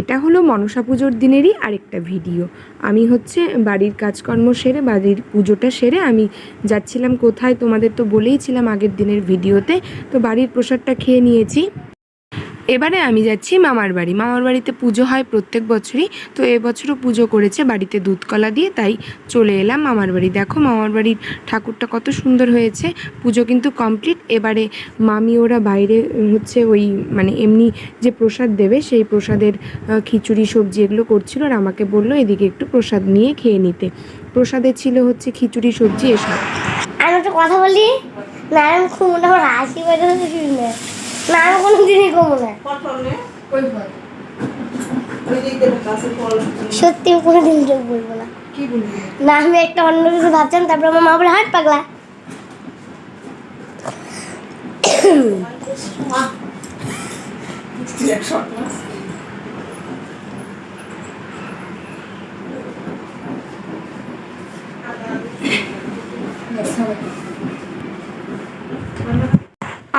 এটা হলো মনসা পুজোর দিনেরই আরেকটা ভিডিও। আমি হচ্ছে বাড়ির কাজকর্ম সেরে, বাড়ির পুজোটা সেরে আমি যাচ্ছিলাম কোথায় তোমাদের তো বলেইছিলাম আগের দিনের ভিডিওতে। তো বাড়ির প্রসাদটা খেয়ে নিয়েছি। এবারে আমি যাচ্ছি মামার বাড়ি। মামার বাড়িতে পুজো হয় প্রত্যেক বছরই, তো এবছরও পুজো করেছে বাড়িতে দুধকলা দিয়ে, তাই চলে এলাম মামার বাড়ি। দেখো মামার বাড়ির ঠাকুরটা কত সুন্দর হয়েছে, পুজো কিন্তু কমপ্লিট। এবারে মামি ওরা বাইরে হচ্ছে ওই মানে এমনি যে প্রসাদ দেবে, সেই প্রসাদের খিচুড়ি, সবজি এগুলো করছিল আর আমাকে বলল এদিকে একটু প্রসাদ নিয়ে খেয়ে নিতে। প্রসাদে ছিল হচ্ছে খিচুড়ি, সবজি, এসব। আমি একটা কথা বলি না খুব না আমার হাসি বেরোতে শুনে। না আমি কোনো দিনই কমো না। সত্যি কোনো দিন চোখ বলব না। না আমি একটা অন্য কিছু ভাবছিলাম তারপর আমার মা বলে হাট পাগলা।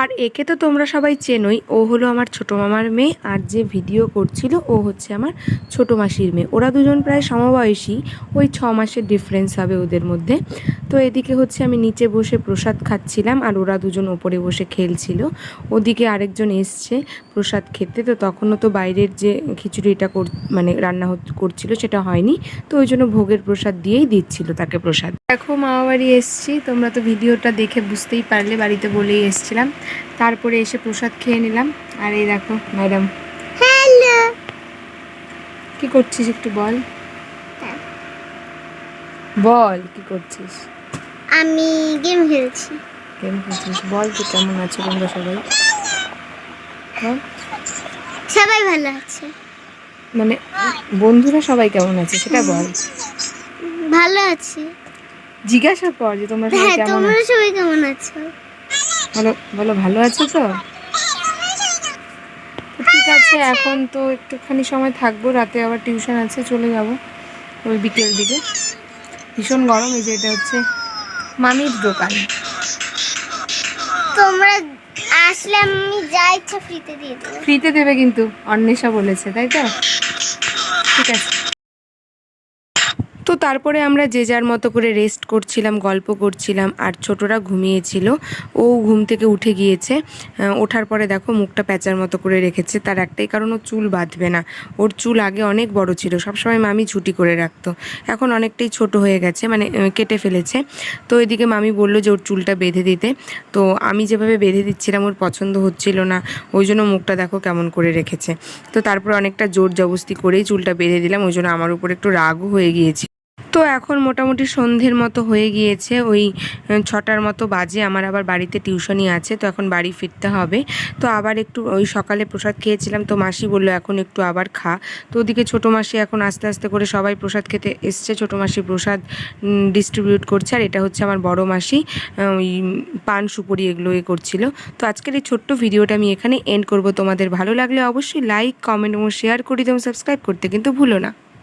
আর একে তো তোমরা সবাই চেনোই। ও হলো আমার ছোটো মামার মেয়ে আর যে ভিডিও করছিল, ও হচ্ছে আমার ছোটো মাসির মেয়ে। ওরা দুজন প্রায় সমবয়সী, ওই ছ মাসের ডিফারেন্স হবে ওদের মধ্যে। তো এদিকে হচ্ছে আমি নিচে বসে প্রসাদ খাচ্ছিলাম আর ওরা দুজন ওপরে বসে খেলছিল। ওদিকে আরেকজন এসছে প্রসাদ খেতে, তো তখনও তো বাইরের যে খিচুড়িটা কর মানে রান্না করছিল সেটা হয়নি। তো ওই জন্য ভোগের প্রসাদ দিয়েই দিচ্ছিল তাকে প্রসাদ। দেখো মামা বাড়ি এসছি। তোমরা তো ভিডিওটা দেখে বুঝতেই পারলে, বাড়িতে বলেই এসছিলাম। তারপরে এসে প্রসাদ খেয়ে নিলাম। আর এই দেখো ম্যাডাম। হ্যালো। কি করছিস একটু বল? বল কি করছিস? আমি গেম খেলছি। কেমন করছিস বল তুই কেমন আছো তোমরা সবাই? সবাই ভালো আছে। মানে বন্ধুরা সবাই কেমন আছে সেটা বল। ভালো আছে। জিজ্ঞাসা কর যে তোমরা সবাই হ্যাঁ কেমন তোমরা সবাই কেমন আছো? বলো বলো ভালো আছো তো? ঠিক আছে এখন তো একটুখানি সময় থাকব রাতে আবার টিউশন আছে চলে যাব ওই বিকেল দিকে। ভীষণ গরম এই যে এটা হচ্ছে মামির দোকান। তোমরা আসলে আমি যা ইচ্ছা ফ্রিতে দিয়ে দেবো। ফ্রিতে দেবে কিন্তু অন্বেষা বলেছে তাই তো? ঠিক আছে। তারপরে আমরা যে যার মতো করে রেস্ট করছিলাম, গল্প করছিলাম আর ছোটরা ঘুমিয়েছিল, ও ঘুম থেকে উঠে গিয়েছে। ওঠার পরে দেখো মুখটা প্যাঁচার মতো করে রেখেছে, তার একটাই কারণ ও চুল বাঁধবে না। ওর চুল আগে অনেক বড় ছিল, সবসময় মামি ছুটি করে রাখতো। এখন অনেকটাই ছোট হয়ে গেছে মানে কেটে ফেলেছে। তো এদিকে মামি বলল যে ওর চুলটা বেঁধে দিতে। তো আমি যেভাবে বেঁধে দিচ্ছিলাম ওর পছন্দ হচ্ছিল না, ওই জন্য মুখটা দেখো কেমন করে রেখেছে। তো তারপর অনেকটা জোর জবস্তি করেই চুলটা বেঁধে দিলাম, ওই জন্য আমার উপর একটু রাগও হয়ে গিয়েছে তো এখন মোটামুটি সন্ধ্যের মতো হয়ে গিয়েছে। ওই ছটার মতো বাজে। আমার আবার বাড়িতে টিউশনই আছে, তো এখন বাড়ি ফিরতে হবে। তো আবার একটু ওই সকালে প্রসাদ খেয়েছিলাম, তো মাসি বলল, এখন একটু আবার খা। তো ওদিকে ছোটো মাসি এখন আস্তে আস্তে করে সবাই প্রসাদ খেতে এসছে। ছোটো মাসি প্রসাদ ডিস্ট্রিবিউট করছে, আর এটা হচ্ছে আমার বড় মাসি ওই পান সুপুরি এগুলো এ করছিল। তো আজকের এই ছোট্ট ভিডিওটা আমি এখানে এন্ড করব। তোমাদের ভালো লাগলে অবশ্যই লাইক কমেন্ট এবং শেয়ার করে দেবো সাবস্ক্রাইব করতে কিন্তু ভুলো না।